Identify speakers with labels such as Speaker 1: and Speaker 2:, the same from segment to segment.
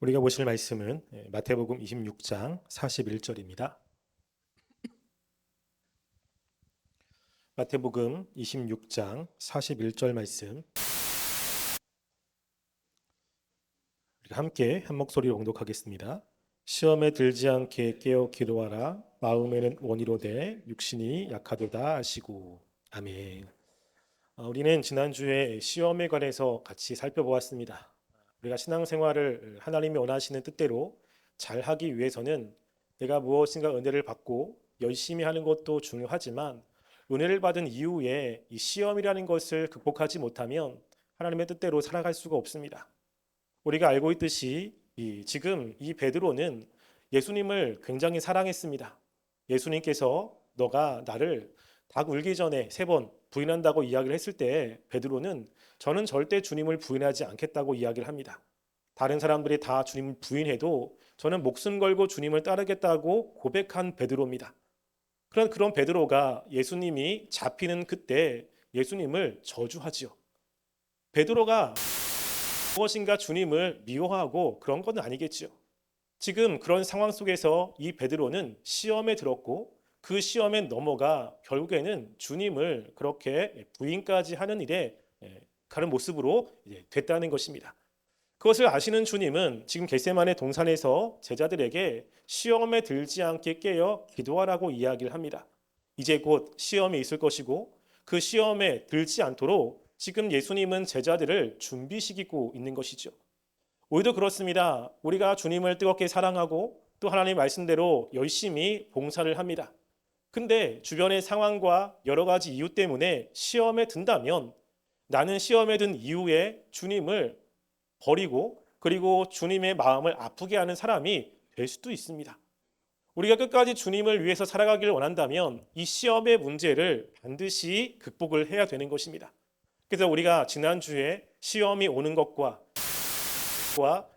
Speaker 1: 우리가 보실 말씀은 예, 마태복음 26장 41절입니다. 마태복음 26장 41절 말씀 함께 한 목소리로 봉독하겠습니다. 시험에 들지 않게 깨어 기도하라 마음에는 원이로되 육신이 약하도다 하시고 아멘. 어, 우리는 지난주에 시험에 관해서 같이 살펴보았습니다. 우리가 신앙생활을 하나님이 원하시는 뜻대로 잘 하기 위해서는 내가 무엇인가 은혜를 받고 열심히 하는 것도 중요하지만 은혜를 받은 이후에 이 시험이라는 것을 극복하지 못하면 하나님의 뜻대로 살아갈 수가 없습니다. 우리가 알고 있듯이 이 지금 이 베드로는 예수님을 굉장히 사랑했습니다. 예수님께서 너가 나를 닭 울기 전에 세 번 부인한다고 이야기를 했을 때 베드로는 저는 절대 주님을 부인하지 않겠다고 이야기를 합니다. 다른 사람들이 다 주님을 부인해도 저는 목숨 걸고 주님을 따르겠다고 고백한 베드로입니다. 그런 그런 베드로가 예수님이 잡히는 그때 예수님을 저주하지요. 베드로가 무엇인가 주님을 미워하고 그런 건 아니겠지요. 지금 그런 상황 속에서 이 베드로는 시험에 들었고 그 시험에 넘어가 결국에는 주님을 그렇게 부인까지 하는 일에 예, 가는 모습으로 됐다는 것입니다. 그것을 아시는 주님은 지금 겟세만의 동산에서 제자들에게 시험에 들지 않게 깨어 기도하라고 이야기를 합니다. 이제 곧 시험이 있을 것이고 그 시험에 들지 않도록 지금 예수님은 제자들을 준비시키고 있는 것이죠. 우리도 그렇습니다. 우리가 주님을 뜨겁게 사랑하고 또 하나님 말씀대로 열심히 봉사를 합니다. 근데 주변의 상황과 여러 가지 이유 때문에 시험에 든다면 나는 시험에 든 이후에 주님을 버리고 그리고 주님의 마음을 아프게 하는 사람이 될 수도 있습니다. 우리가 끝까지 주님을 위해서 살아가기를 원한다면 이 시험의 문제를 반드시 극복을 해야 되는 것입니다. 그래서 우리가 지난주에 시험이 오는 것과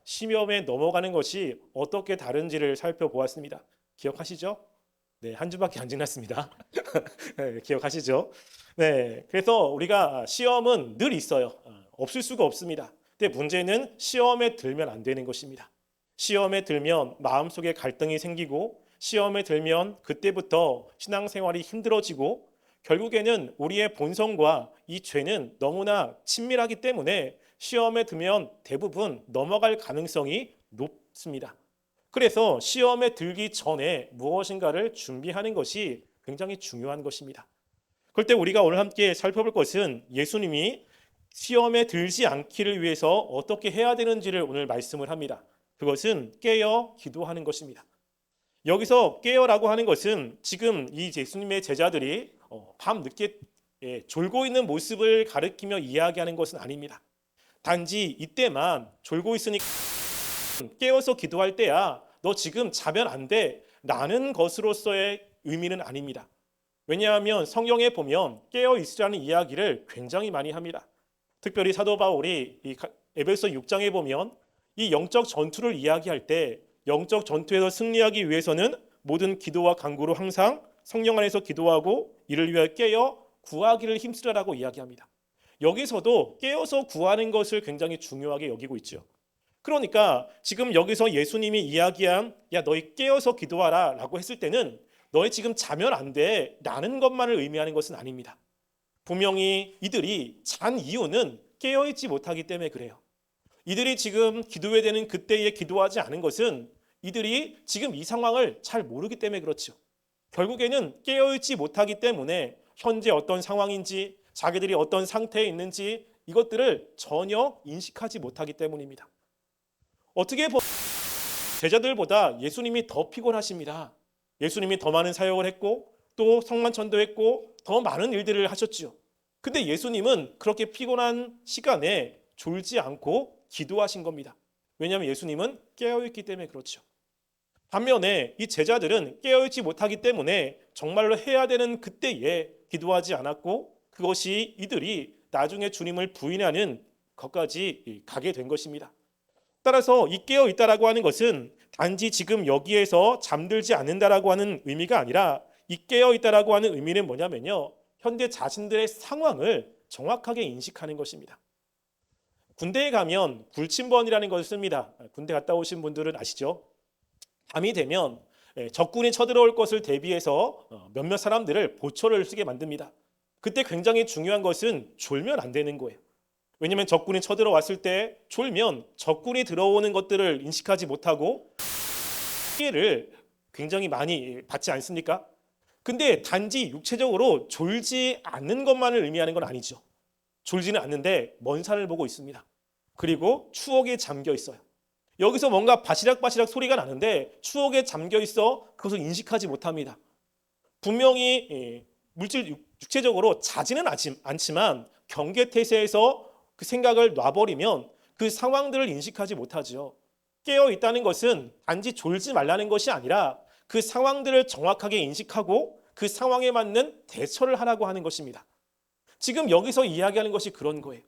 Speaker 1: 시험에 넘어가는 것이 어떻게 다른지를 살펴보았습니다. 기억하시죠? 네, 한 주밖에 안 지났습니다. 네, 기억하시죠? 네, 그래서 우리가 시험은 늘 있어요. 어, 없을 수가 없습니다. 근데 문제는 시험에 들면 안 되는 것입니다. 시험에 들면 마음속에 갈등이 생기고 시험에 들면 그때부터 신앙생활이 힘들어지고 결국에는 우리의 본성과 이 죄는 너무나 친밀하기 때문에 시험에 들면 대부분 넘어갈 가능성이 높습니다. 그래서 시험에 들기 전에 무엇인가를 준비하는 것이 굉장히 중요한 것입니다. 그럴 때 우리가 오늘 함께 살펴볼 것은 예수님이 시험에 들지 않기를 위해서 어떻게 해야 되는지를 오늘 말씀을 합니다. 그것은 깨어 기도하는 것입니다. 여기서 깨어라고 하는 것은 지금 이 예수님의 제자들이 어, 밤 늦게 예, 졸고 있는 모습을 가리키며 이야기하는 것은 아닙니다. 단지 이때만 졸고 있으니까 깨어서 기도할 때야 너 지금 자면 안 돼. 라는 것으로서의 의미는 아닙니다. 왜냐하면 성경에 보면 깨어 있으라는 이야기를 굉장히 많이 합니다. 특별히 사도 바울이 이 에베소 6장에 보면 이 영적 전투를 이야기할 때 영적 전투에서 승리하기 위해서는 모든 기도와 간구로 항상 성령 안에서 기도하고 이를 위하여 깨어 구하기를 힘쓰라라고 이야기합니다. 여기서도 깨어서 구하는 것을 굉장히 중요하게 여기고 있죠. 그러니까 지금 여기서 예수님이 이야기한 야 너희 깨어서 기도하라라고 했을 때는 너희 지금 자면 안 돼 라는 것만을 의미하는 것은 아닙니다. 분명히 이들이 잔 이유는 깨어 있지 못하기 때문에 그래요. 이들이 지금 기도해야 되는 그때에 기도하지 않은 것은 이들이 지금 이 상황을 잘 모르기 때문에 그렇죠. 결국에는 깨어 있지 못하기 때문에 현재 어떤 상황인지 자기들이 어떤 상태에 있는지 이것들을 전혀 인식하지 못하기 때문입니다. 어떻게 보면 제자들보다 예수님이 더 피곤하십니다. 예수님이 더 많은 사역을 했고 또 성만 전도했고 더 많은 일들을 하셨지요. 근데 예수님은 그렇게 피곤한 시간에 졸지 않고 기도하신 겁니다. 왜냐하면 예수님은 깨어있기 때문에 그렇죠. 반면에 이 제자들은 깨어있지 못하기 때문에 정말로 해야 되는 그때에 기도하지 않았고 그것이 이들이 나중에 주님을 부인하는 것까지 가게 된 것입니다. 따라서 이 깨어 있다라고 하는 것은 단지 지금 여기에서 잠들지 않는다라고 하는 의미가 아니라 이 깨어 있다라고 하는 의미는 뭐냐면요. 현재 자신들의 상황을 정확하게 인식하는 것입니다. 군대에 가면 불침번이라는 것을 씁니다. 군대 갔다 오신 분들은 아시죠? 밤이 되면 예, 적군이 쳐들어올 것을 대비해서 어, 몇몇 사람들을 보초를 쓰게 만듭니다. 그때 굉장히 중요한 것은 졸면 안 되는 거예요. 왜냐하면 적군이 쳐들어왔을 때 졸면 적군이 들어오는 것들을 인식하지 못하고 피해를 굉장히 많이 받지 않습니까? 근데 단지 육체적으로 졸지 않는 것만을 의미하는 건 아니죠. 졸지는 않는데 먼 산을 보고 있습니다. 그리고 추억에 잠겨 있어요. 여기서 뭔가 바시락바시락 소리가 나는데 추억에 잠겨 있어 그것을 인식하지 못합니다. 분명히 예, 물질 육- 육체적으로 자지는 않지- 않지만 경계태세에서 그 생각을 놔버리면 그 상황들을 인식하지 못하죠. 깨어 있다는 것은 단지 졸지 말라는 것이 아니라 그 상황들을 정확하게 인식하고 그 상황에 맞는 대처를 하라고 하는 것입니다. 지금 여기서 이야기하는 것이 그런 거예요.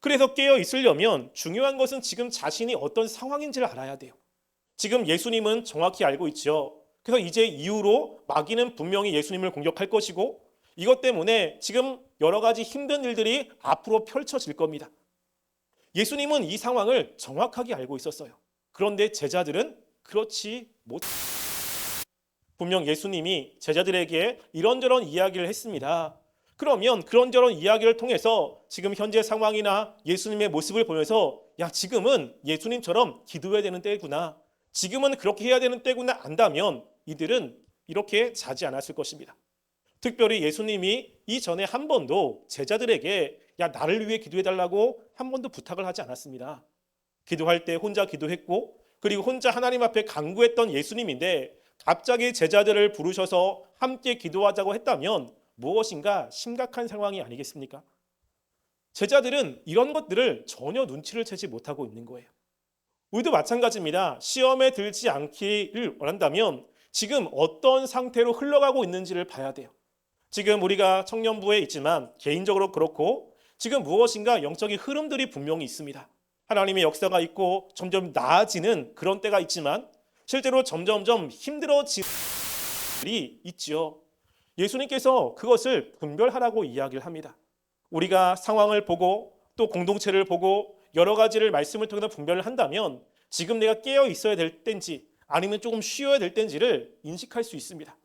Speaker 1: 그래서 깨어 있으려면 중요한 것은 지금 자신이 어떤 상황인지를 알아야 돼요. 지금 예수님은 정확히 알고 있죠. 그래서 이제 이후로 마귀는 분명히 예수님을 공격할 것이고 이것 때문에 지금 여러 가지 힘든 일들이 앞으로 펼쳐질 겁니다. 예수님은 이 상황을 정확하게 알고 있었어요. 그런데 제자들은 그렇지 못. 분명 예수님이 제자들에게 이런저런 이야기를 했습니다. 그러면 그런저런 이야기를 통해서 지금 현재 상황이나 예수님의 모습을 보면서 야 지금은 예수님처럼 기도해야 되는 때구나. 지금은 그렇게 해야 되는 때구나 안다면 이들은 이렇게 자지 않았을 것입니다. 특별히 예수님이 이전에 한 번도 제자들에게 야 나를 위해 기도해 달라고 한 번도 부탁을 하지 않았습니다. 기도할 때 혼자 기도했고 그리고 혼자 하나님 앞에 간구했던 예수님인데 갑자기 제자들을 부르셔서 함께 기도하자고 했다면 무엇인가 심각한 상황이 아니겠습니까? 제자들은 이런 것들을 전혀 눈치를 채지 못하고 있는 거예요. 우리도 마찬가지입니다. 시험에 들지 않기를 원한다면 지금 어떤 상태로 흘러가고 있는지를 봐야 돼요. 지금 우리가 청년부에 있지만 개인적으로 그렇고 지금 무엇인가 영적인 흐름들이 분명히 있습니다. 하나님의 역사가 있고 점점 나아지는 그런 때가 있지만 실제로 점점점 힘들어지는 일이 있지요. 예수님께서 그것을 분별하라고 이야기를 합니다. 우리가 상황을 보고 또 공동체를 보고 여러 가지를 말씀을 통해서 분별을 한다면 지금 내가 깨어 있어야 될 때인지 아니면 조금 쉬어야 될 때인지를 인식할 수 있습니다.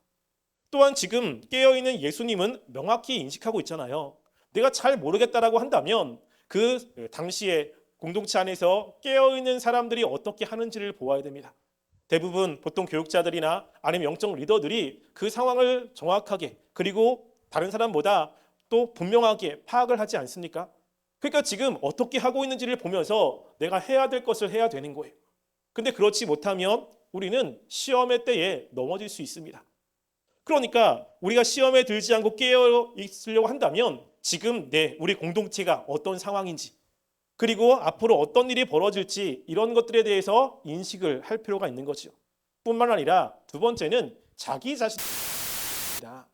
Speaker 1: 또한 지금 깨어 있는 예수님은 명확히 인식하고 있잖아요. 내가 잘 모르겠다라고 한다면 그 당시에 공동체 안에서 깨어 있는 사람들이 어떻게 하는지를 보아야 됩니다. 대부분 보통 교육자들이나 아니면 영적 리더들이 그 상황을 정확하게 그리고 다른 사람보다 또 분명하게 파악을 하지 않습니까? 그러니까 지금 어떻게 하고 있는지를 보면서 내가 해야 될 것을 해야 되는 거예요. 근데 그렇지 못하면 우리는 시험의 때에 넘어질 수 있습니다. 그러니까 우리가 시험에 들지 않고 깨어 있으려고 한다면 지금 내 우리 공동체가 어떤 상황인지 그리고 앞으로 어떤 일이 벌어질지 이런 것들에 대해서 인식을 할 필요가 있는 거죠. 뿐만 아니라 두 번째는 자기 자신입니다.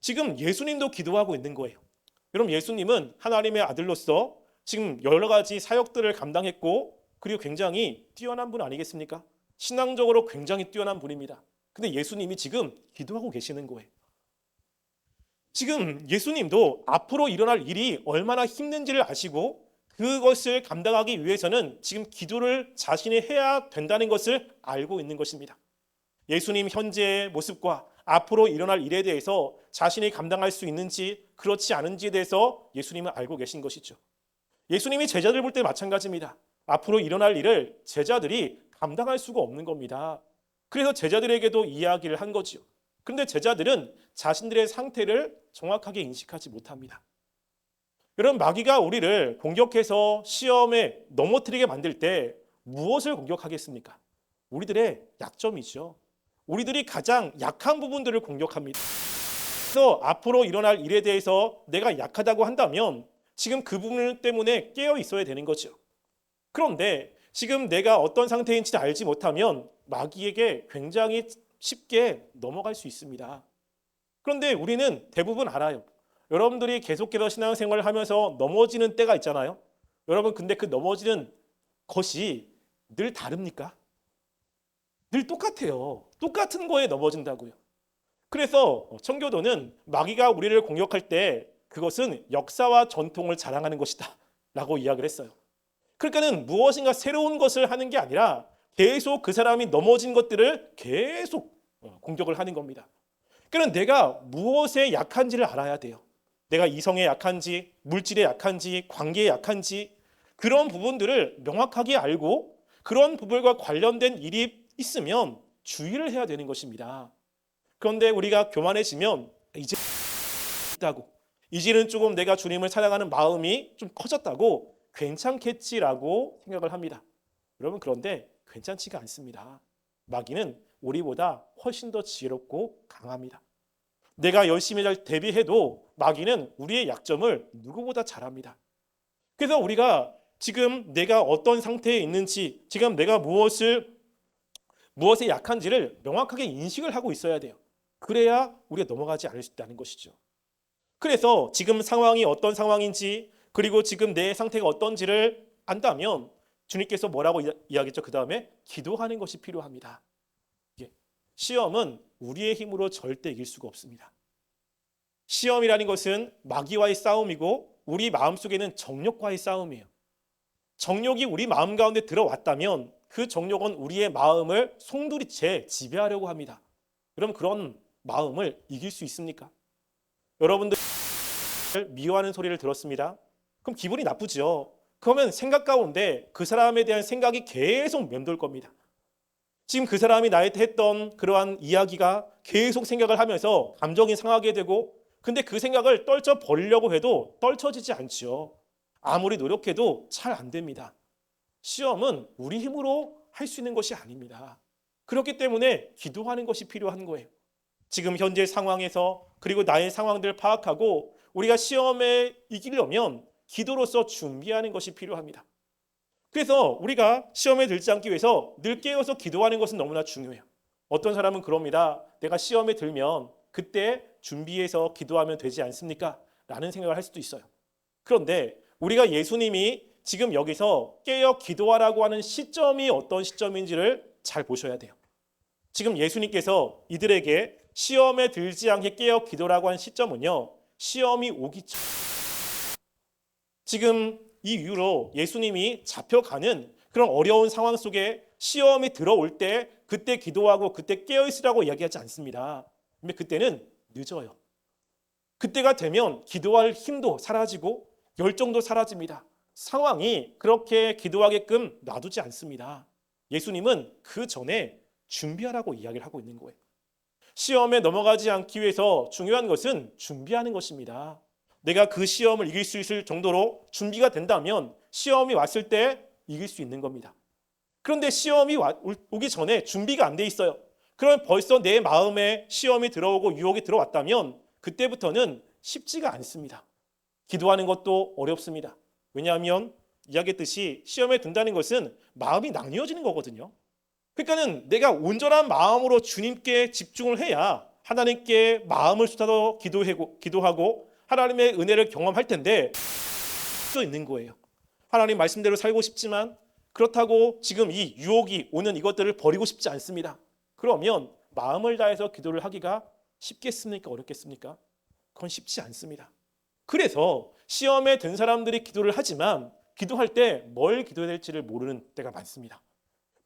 Speaker 1: 지금 예수님도 기도하고 있는 거예요. 여러분 예수님은 하나님의 아들로서 지금 여러 가지 사역들을 감당했고 그리고 굉장히 뛰어난 분 아니겠습니까? 신앙적으로 굉장히 뛰어난 분입니다. 근데 예수님이 지금 기도하고 계시는 거예요. 지금 예수님도 앞으로 일어날 일이 얼마나 힘든지를 아시고 그것을 감당하기 위해서는 지금 기도를 자신이 해야 된다는 것을 알고 있는 것입니다. 예수님 현재의 모습과 앞으로 일어날 일에 대해서 자신이 감당할 수 있는지 그렇지 않은지에 대해서 예수님은 알고 계신 것이죠. 예수님이 제자들 볼 때 마찬가지입니다. 앞으로 일어날 일을 제자들이 감당할 수가 없는 겁니다. 그래서 제자들에게도 이야기를 한 거지요. 그런데 제자들은 자신들의 상태를 정확하게 인식하지 못합니다. 여러분 마귀가 우리를 공격해서 시험에 넘어뜨리게 만들 때 무엇을 공격하겠습니까? 우리들의 약점이죠. 우리들이 가장 약한 부분들을 공격합니다. 그래서 앞으로 일어날 일에 대해서 내가 약하다고 한다면 지금 그 부분 때문에 깨어 있어야 되는 거죠. 그런데 지금 내가 어떤 상태인지 알지 못하면 마귀에게 굉장히 쉽게 넘어갈 수 있습니다. 그런데 우리는 대부분 알아요. 여러분들이 계속해서 신앙생활을 하면서 넘어지는 때가 있잖아요. 여러분 근데 그 넘어지는 것이 늘 다릅니까? 늘 똑같아요. 똑같은 거에 넘어진다고요. 그래서 청교도는 마귀가 우리를 공격할 때 그것은 역사와 전통을 자랑하는 것이다 라고 이야기를 했어요. 그러니까는 무엇인가 새로운 것을 하는 게 아니라 계속 그 사람이 넘어진 것들을 계속 어, 공격을 하는 겁니다. 그러니까 내가 무엇에 약한지를 알아야 돼요. 내가 이성에 약한지, 물질에 약한지, 관계에 약한지 그런 부분들을 명확하게 알고 그런 부분과 관련된 일이 있으면 주의를 해야 되는 것입니다. 그런데 우리가 교만해지면 이제 있다고 이제는 조금 내가 주님을 사랑하는 마음이 좀 커졌다고 괜찮겠지라고 생각을 합니다. 여러분 그런데 괜찮지가 않습니다. 마귀는 우리보다 훨씬 더 지혜롭고 강합니다. 내가 열심히 잘 대비해도 마귀는 우리의 약점을 누구보다 잘합니다. 그래서 우리가 지금 내가 어떤 상태에 있는지, 지금 내가 무엇을 무엇에 약한지를 명확하게 인식을 하고 있어야 돼요. 그래야 우리가 넘어가지 않을 수 있다는 것이죠. 그래서 지금 상황이 어떤 상황인지, 그리고 지금 내 상태가 어떤지를 안다면 주님께서 뭐라고 이야- 이야기했죠? 그 다음에 기도하는 것이 필요합니다. 예. 시험은 우리의 힘으로 절대 이길 수가 없습니다. 시험이라는 것은 마귀와의 싸움이고 우리 마음속에는 정욕과의 싸움이에요. 정욕이 우리 마음 가운데 들어왔다면 그 정욕은 우리의 마음을 송두리째 지배하려고 합니다. 그럼 그런 마음을 이길 수 있습니까? 여러분들 미워하는 소리를 들었습니다. 그럼 기분이 나쁘죠. 그러면 생각 가운데 그 사람에 대한 생각이 계속 맴돌 겁니다. 지금 그 사람이 나한테 했던 그러한 이야기가 계속 생각을 하면서 감정이 상하게 되고 근데 그 생각을 떨쳐 버리려고 해도 떨쳐지지 않지요. 아무리 노력해도 잘 안 됩니다. 시험은 우리 힘으로 할 수 있는 것이 아닙니다. 그렇기 때문에 기도하는 것이 필요한 거예요. 지금 현재 상황에서 그리고 나의 상황들을 파악하고 우리가 시험에 이기려면 기도로서 준비하는 것이 필요합니다. 그래서 우리가 시험에 들지 않기 위해서 늘 깨어서 기도하는 것은 너무나 중요해요. 어떤 사람은 그럽니다. 내가 시험에 들면 그때 준비해서 기도하면 되지 않습니까? 라는 생각을 할 수도 있어요. 그런데 우리가 예수님이 지금 여기서 깨어 기도하라고 하는 시점이 어떤 시점인지를 잘 보셔야 돼요. 지금 예수님께서 이들에게 시험에 들지 않게 깨어 기도라고 한 시점은요. 시험이 오기 전 지금 이 이후로 예수님이 잡혀가는 그런 어려운 상황 속에 시험이 들어올 때 그때 기도하고 그때 깨어 있으라고 이야기하지 않습니다. 근데 그때는 늦어요. 그때가 되면 기도할 힘도 사라지고 열정도 사라집니다. 상황이 그렇게 기도하게끔 놔두지 않습니다. 예수님은 그 전에 준비하라고 이야기를 하고 있는 거예요. 시험에 넘어가지 않기 위해서 중요한 것은 준비하는 것입니다. 내가 그 시험을 이길 수 있을 정도로 준비가 된다면 시험이 왔을 때 이길 수 있는 겁니다. 그런데 시험이 와- 오기 전에 준비가 안 돼 있어요. 그럼 벌써 내 마음에 시험이 들어오고 유혹이 들어왔다면 그때부터는 쉽지가 않습니다. 기도하는 것도 어렵습니다. 왜냐하면 이야기했듯이 시험에 든다는 것은 마음이 나뉘어지는 거거든요. 그러니까는 내가 온전한 마음으로 주님께 집중을 해야 하나님께 마음을 쏟아서 기도하고, 기도하고 하나님의 은혜를 경험할 텐데 수 있는 거예요. 하나님 말씀대로 살고 싶지만 그렇다고 지금 이 유혹이 오는 이것들을 버리고 싶지 않습니다. 그러면 마음을 다해서 기도를 하기가 쉽겠습니까? 어렵겠습니까? 그건 쉽지 않습니다. 그래서 시험에 든 사람들이 기도를 하지만 기도할 때 뭘 기도해야 될지를 모르는 때가 많습니다.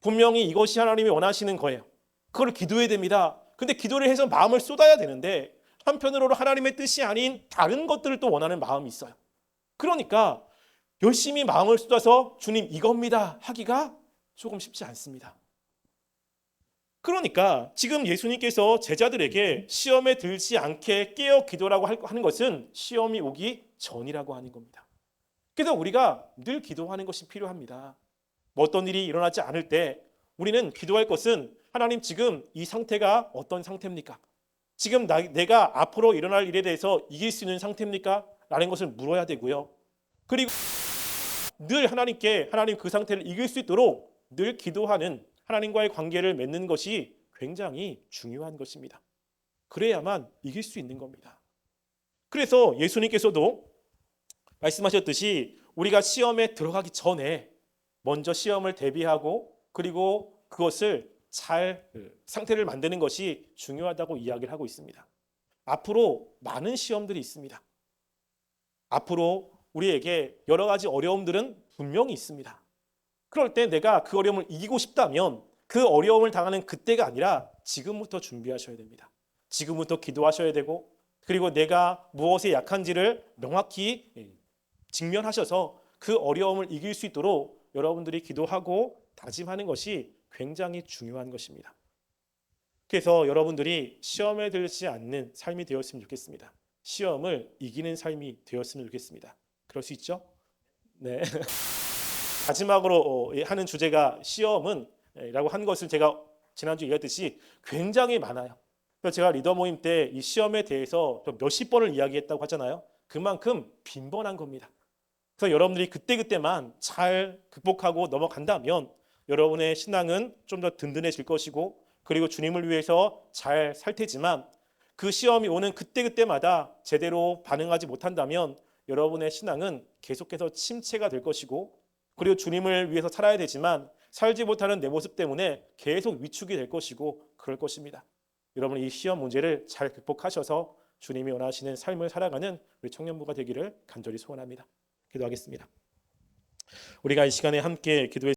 Speaker 1: 분명히 이것이 하나님이 원하시는 거예요. 그걸 기도해야 됩니다. 근데 기도를 해서 마음을 쏟아야 되는데 한편으로 하나님의 뜻이 아닌 다른 것들을 또 원하는 마음이 있어요. 그러니까 열심히 마음을 쏟아서 주님 이겁니다 하기가 조금 쉽지 않습니다. 그러니까 지금 예수님께서 제자들에게 시험에 들지 않게 깨어 기도라고 하는 것은 시험이 오기 전이라고 하는 겁니다. 그래서 우리가 늘 기도하는 것이 필요합니다. 뭐 어떤 일이 일어나지 않을 때 우리는 기도할 것은 하나님 지금 이 상태가 어떤 상태입니까? 지금 나, 내가 앞으로 일어날 일에 대해서 이길 수 있는 상태입니까? 라는 것을 물어야 되고요. 그리고 늘 하나님께 하나님 그 상태를 이길 수 있도록 늘 기도하는 하나님과의 관계를 맺는 것이 굉장히 중요한 것입니다. 그래야만 이길 수 있는 겁니다. 그래서 예수님께서도 말씀하셨듯이 우리가 시험에 들어가기 전에 먼저 시험을 대비하고 그리고 그것을 잘 상태를 만드는 것이 중요하다고 이야기를 하고 있습니다. 앞으로 많은 시험들이 있습니다. 앞으로 우리에게 여러 가지 어려움들은 분명히 있습니다. 그럴 때 내가 그 어려움을 이기고 싶다면 그 어려움을 당하는 그때가 아니라 지금부터 준비하셔야 됩니다. 지금부터 기도하셔야 되고 그리고 내가 무엇에 약한지를 명확히 예, 직면하셔서 그 어려움을 이길 수 있도록 여러분들이 기도하고 다짐하는 것이 굉장히 중요한 것입니다. 그래서 여러분들이 시험에 들지 않는 삶이 되었으면 좋겠습니다. 시험을 이기는 삶이 되었으면 좋겠습니다. 그럴 수 있죠? 네. 마지막으로 어, 하는 주제가 시험은라고 한 것을 제가 지난주 얘기했듯이 굉장히 많아요. 제가 리더 모임 때 이 시험에 대해서 또 몇십 번을 이야기했다고 하잖아요. 그만큼 빈번한 겁니다. 그래서 여러분들이 그때그때만 잘 극복하고 넘어간다면 여러분의 신앙은 좀 더 든든해질 것이고 그리고 주님을 위해서 잘 살 테지만 그 시험이 오는 그때그때마다 제대로 반응하지 못한다면 여러분의 신앙은 계속해서 침체가 될 것이고 그리고 주님을 위해서 살아야 되지만 살지 못하는 내 모습 때문에 계속 위축이 될 것이고 그럴 것입니다. 여러분 이 시험 문제를 잘 극복하셔서 주님이 원하시는 삶을 살아가는 우리 청년부가 되기를 간절히 소원합니다. 기도하겠습니다. 우리가 이 시간에 함께 기도했